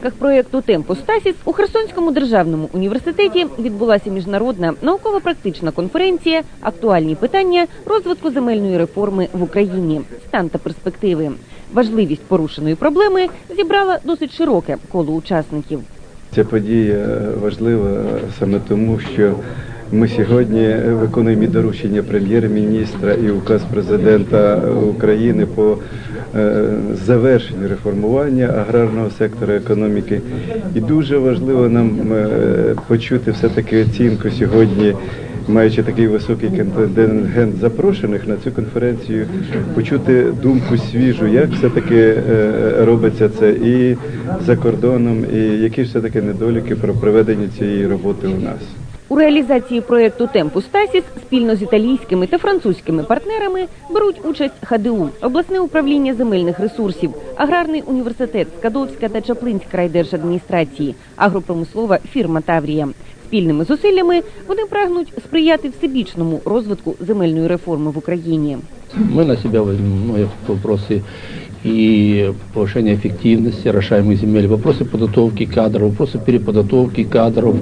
рамках проєкту Темпо Стасіс у Херсонському державному університеті відбулася міжнародна науково-практична конференція Актуальні питання розвитку земельної реформи в Україні, стан та перспективи. Важливість порушеної проблеми зібрала досить широке коло учасників. Ця подія важлива саме тому, що ми сьогодні виконуємо доручення прем'єр-міністра і указ президента України по е, завершенню реформування аграрного сектору економіки. І дуже важливо нам е, почути все-таки оцінку сьогодні. Маючи такий високий контингент запрошених на цю конференцію, почути думку свіжу, як все-таки е, робиться це і за кордоном, і які все-таки недоліки про проведення цієї роботи у нас. У реалізації проєкту Темпу Стасіс спільно з італійськими та французькими партнерами беруть участь ХДУ, обласне управління земельних ресурсів, аграрний університет, Скадовська та Чаплинська райдержадміністрації, агропромислова фірма Таврія. Спільними зусиллями вони прагнуть сприяти всебічному розвитку земельної реформи в Україні. Мы на себя возьмем многие вопросы и повышения эффективности решаемых земель, вопросы подготовки кадров, вопросы переподготовки кадров.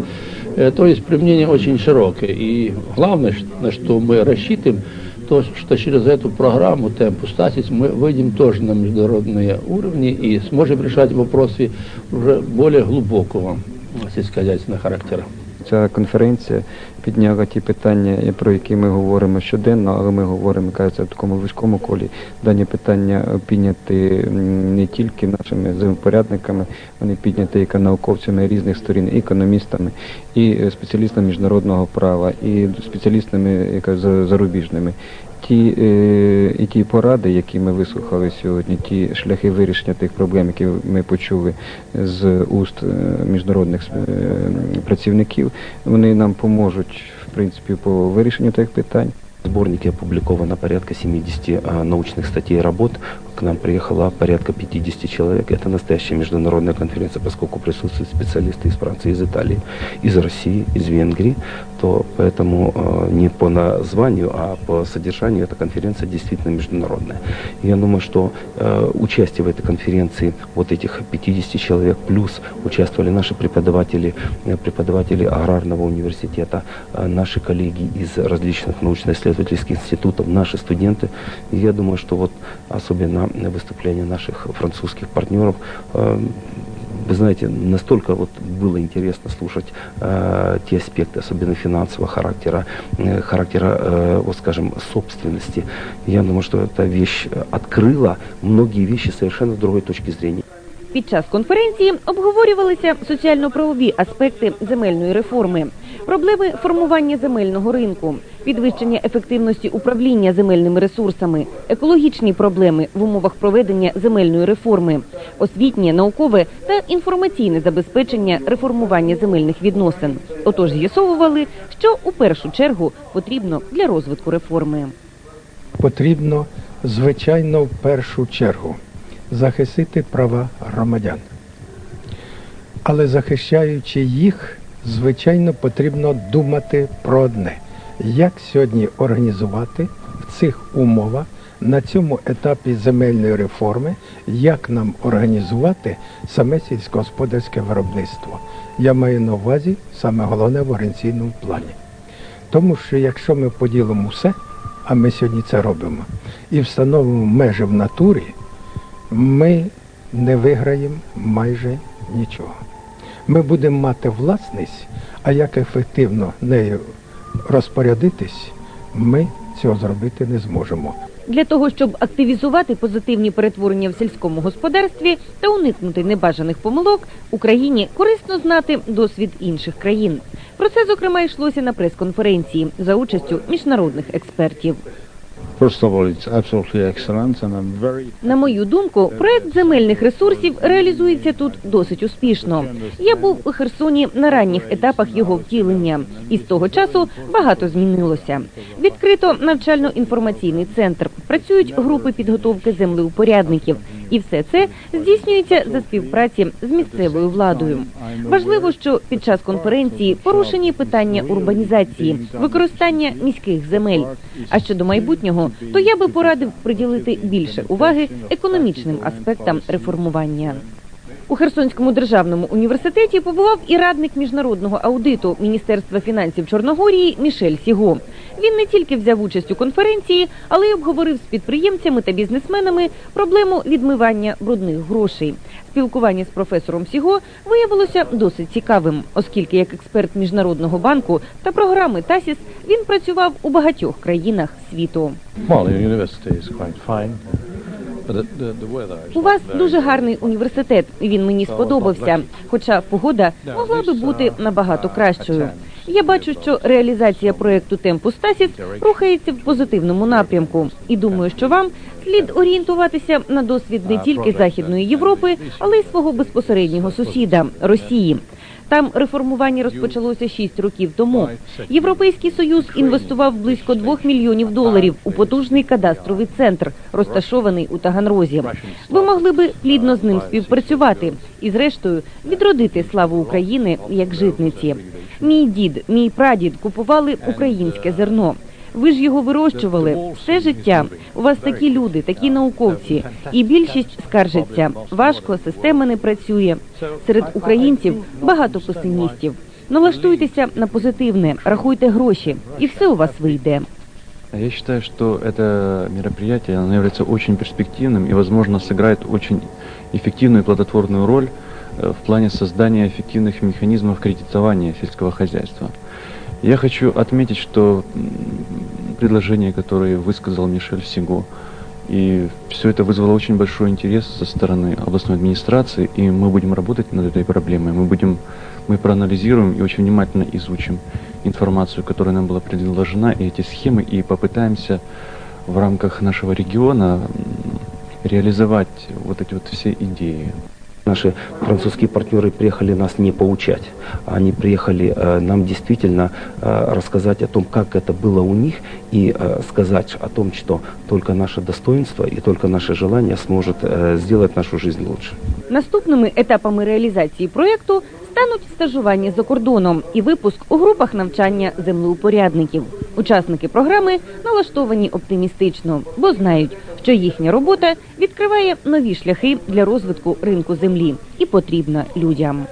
Э, То есть применение очень широкое. И главное, ш- на что мы рассчитываем, то, что через эту программу Темпу Стасис мы выйдем тоже на международные уровни и сможем решать вопросы уже более глубокого сельскохозяйственного характера. Ця конференція підняла ті питання, про які ми говоримо щоденно, але ми говоримо, кажеться, в такому вузькому колі. Дані питання підняті не тільки нашими землепорядниками, вони підняті і науковцями різних сторін, і економістами, і е, спеціалістами міжнародного права, і спеціалістами яка, зарубіжними. Ті, е, і ті поради, які ми вислухали сьогодні, ті шляхи вирішення тих проблем, які ми почули з уст е, міжнародних е, працівників, вони нам поможуть в принципі по вирішенню тих питань. Сборнике опубликовано порядка 70 а, научных статей и работ. К нам приехало порядка 50 человек. Это настоящая международная конференция, поскольку присутствуют специалисты из Франции, из Италии, из России, из Венгрии. То поэтому э, не по названию, а по содержанию эта конференция действительно международная. Я думаю, что э, участие в этой конференции вот этих 50 человек плюс участвовали наши преподаватели, преподаватели аграрного университета, наши коллеги из различных научно-исследовательских институтов, наши студенты. И я думаю, что вот особенно выступления наших французских партнеров э, вы знаете, настолько вот было интересно слушать э, те аспекты, особенно финансового характера, э, характера, э, вот скажем, собственности. Я думаю, что эта вещь э, открыла многие вещи совершенно с другой точки зрения. Під час конференції обговорювалися соціально-правові аспекти земельної реформи, проблеми формування земельного ринку, підвищення ефективності управління земельними ресурсами, екологічні проблеми в умовах проведення земельної реформи, освітнє, наукове та інформаційне забезпечення реформування земельних відносин. Отож з'ясовували, що у першу чергу потрібно для розвитку реформи. потрібно, звичайно, в першу чергу захистити права громадян. Але захищаючи їх, звичайно, потрібно думати про одне, як сьогодні організувати в цих умовах на цьому етапі земельної реформи, як нам організувати саме сільськогосподарське виробництво. Я маю на увазі саме головне в організаційному плані. Тому що якщо ми поділимо все, а ми сьогодні це робимо, і встановимо межі в натурі, ми не виграємо майже нічого. Ми будемо мати власність, а як ефективно нею розпорядитись, ми цього зробити не зможемо. Для того щоб активізувати позитивні перетворення в сільському господарстві та уникнути небажаних помилок, Україні корисно знати досвід інших країн. Про це зокрема йшлося на прес-конференції за участю міжнародних експертів. На мою думку, проект земельних ресурсів реалізується тут досить успішно. Я був у Херсоні на ранніх етапах його втілення, і з того часу багато змінилося. Відкрито навчально-інформаційний центр, працюють групи підготовки землеупорядників, і все це здійснюється за співпраці з місцевою владою. Важливо, що під час конференції порушені питання урбанізації, використання міських земель. А щодо майбутнього, то я би порадив приділити більше уваги економічним аспектам реформування. У Херсонському державному університеті побував і радник міжнародного аудиту Міністерства фінансів Чорногорії Мішель Сіго. Він не тільки взяв участь у конференції, але й обговорив з підприємцями та бізнесменами проблему відмивання брудних грошей. Спілкування з професором Сіго виявилося досить цікавим, оскільки як експерт міжнародного банку та програми ТАСІС він працював у багатьох країнах світу. Well, У вас дуже гарний університет. і Він мені сподобався. Хоча погода могла би бути набагато кращою. Я бачу, що реалізація проекту Темпус Тасіс рухається в позитивному напрямку, і думаю, що вам слід орієнтуватися на досвід не тільки Західної Європи, але й свого безпосереднього сусіда Росії. Там реформування розпочалося 6 років тому. Європейський союз інвестував близько 2 мільйонів доларів у потужний кадастровий центр, розташований у Таганрозі. Ви могли би плідно з ним співпрацювати і, зрештою, відродити славу України як житниці. Мій дід, мій прадід купували українське зерно. Ви ж його вирощували все життя. У вас такі люди, такі науковці, і більшість скаржиться. Важко, система не працює. Серед українців багато песимістів. Налаштуйтеся на позитивне, рахуйте гроші, і все у вас вийде. Я считаю, что это мероприятие оно является очень перспективным и, возможно, сыграет очень эффективную и плодотворную роль э, в плане создания эффективных механизмов кредитования сельского хозяйства. Я хочу отметить, что м, предложения, которые высказал Мишель Сиго, и все это вызвало очень большой интерес со стороны областной администрации, и мы будем работать над этой проблемой. Мы будем, мы проанализируем и очень внимательно изучим информацию, которая нам была предложена, и эти схемы, и попытаемся в рамках нашего региона реализовать вот эти вот все идеи. Наши французские партнеры приехали нас не поучать, они приехали э, нам действительно э, рассказать о том, как это было у них, и э, сказать о том, что только наше достоинство и только наше желание сможет э, сделать нашу жизнь лучше. Наступними етапами реалізації проєкту стануть стажування за кордоном і випуск у групах навчання землеупорядників. Учасники програми налаштовані оптимістично, бо знають, що їхня робота відкриває нові шляхи для розвитку ринку землі і потрібна людям.